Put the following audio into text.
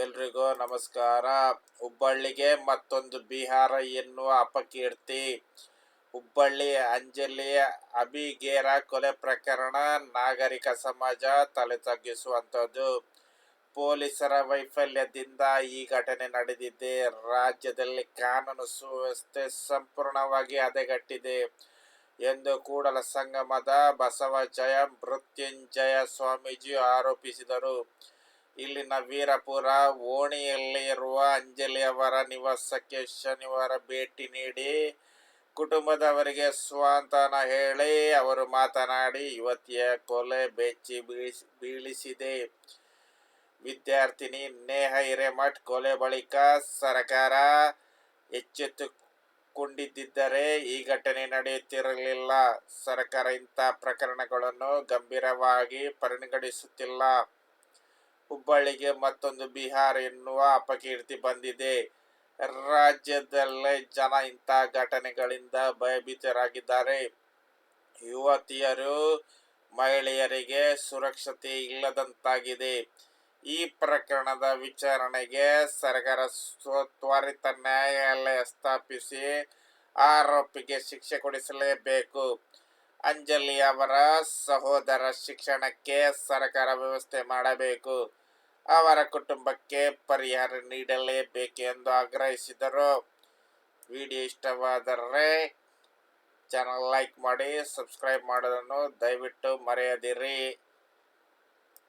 ಎಲ್ರಿಗೂ ನಮಸ್ಕಾರ. ಹುಬ್ಬಳ್ಳಿಗೆ ಮತ್ತೊಂದು ಬಿಹಾರ ಎನ್ನುವ ಅಪಕೀರ್ತಿ. ಹುಬ್ಬಳ್ಳಿ ಅಂಜಲಿ ಅಬಿಗೇರ ಕೊಲೆ ಪ್ರಕರಣ ನಾಗರಿಕ ಸಮಾಜ ತಲೆ ತಗ್ಗಿಸುವಂಥದ್ದು. ಪೊಲೀಸರ ವೈಫಲ್ಯದಿಂದ ಈ ಘಟನೆ ನಡೆದಿದೆ. ರಾಜ್ಯದಲ್ಲಿ ಕಾನೂನು ಸುವ್ಯವಸ್ಥೆ ಸಂಪೂರ್ಣವಾಗಿ ಹದೆಗಟ್ಟಿದೆ ಎಂದು ಕೂಡಲ ಸಂಗಮದ ಬಸವ ಜಯ ಮೃತ್ಯುಂಜಯ ಸ್ವಾಮೀಜಿ ಆರೋಪಿಸಿದರು. ಇಲ್ಲಿನ ವೀರಪುರ ಓಣಿಯಲ್ಲಿ ಇರುವ ಅಂಜಲಿ ಅವರ ನಿವಾಸಕ್ಕೆ ಶನಿವಾರ ಭೇಟಿ ನೀಡಿ ಕುಟುಂಬದವರಿಗೆ ಸ್ವಾಂತನ ಹೇಳಿ ಅವರು ಮಾತನಾಡಿ ಯುವತಿಯ ಕೊಲೆ ಬೆಚ್ಚಿ ಬೀಳಿಸಿ, ಬೀಳಿಸಿದೆ. ವಿದ್ಯಾರ್ಥಿನಿ ನೇಹ ಹಿರೇಮಠ್ ಕೊಲೆ ಬಳಿಕ ಸರ್ಕಾರ ಎಚ್ಚೆತ್ತುಕೊಂಡಿದ್ದರೆ ಈ ಘಟನೆ ನಡೆಯುತ್ತಿರಲಿಲ್ಲ. ಸರ್ಕಾರ ಇಂಥ ಪ್ರಕರಣಗಳನ್ನು ಗಂಭೀರವಾಗಿ ಪರಿಗಣಿಸುತ್ತಿಲ್ಲ. ಹುಬ್ಬಳ್ಳಿಗೆ ಮತ್ತೊಂದು ಬಿಹಾರ ಎನ್ನುವ ಅಪಕೀರ್ತಿ ಬಂದಿದೆ. ರಾಜ್ಯದಲ್ಲೇ ಜನ ಇಂಥ ಘಟನೆಗಳಿಂದ ಭಯಭೀತರಾಗಿದ್ದಾರೆ. ಯುವತಿಯರು ಮಹಿಳೆಯರಿಗೆ ಸುರಕ್ಷತೆ ಇಲ್ಲದಂತಾಗಿದೆ. ಈ ಪ್ರಕರಣದ ವಿಚಾರಣೆಗೆ ಸರ್ಕಾರ ತ್ವರಿತ ನ್ಯಾಯಾಲಯ ಸ್ಥಾಪಿಸಿ ಆರೋಪಿಗೆ ಶಿಕ್ಷೆ ಕೊಡಿಸಲೇಬೇಕು. ಅಂಜಲಿ ಅವರ ಸಹೋದರ ಶಿಕ್ಷಣಕ್ಕೆ ಸರ್ಕಾರ ವ್ಯವಸ್ಥೆ ಮಾಡಬೇಕು. ಅವರ ಕುಟುಂಬಕ್ಕೆ ಪರಿಹಾರ ನೀಡಲೇಬೇಕು ಎಂದು ಆಗ್ರಹಿಸಿದರು. ವಿಡಿಯೋ ಇಷ್ಟವಾದರೆ ಚಾನಲ್ ಲೈಕ್ ಮಾಡಿ ಸಬ್ಸ್ಕ್ರೈಬ್ ಮಾಡೋದನ್ನು ದಯವಿಟ್ಟು ಮರೆಯದಿರಿ.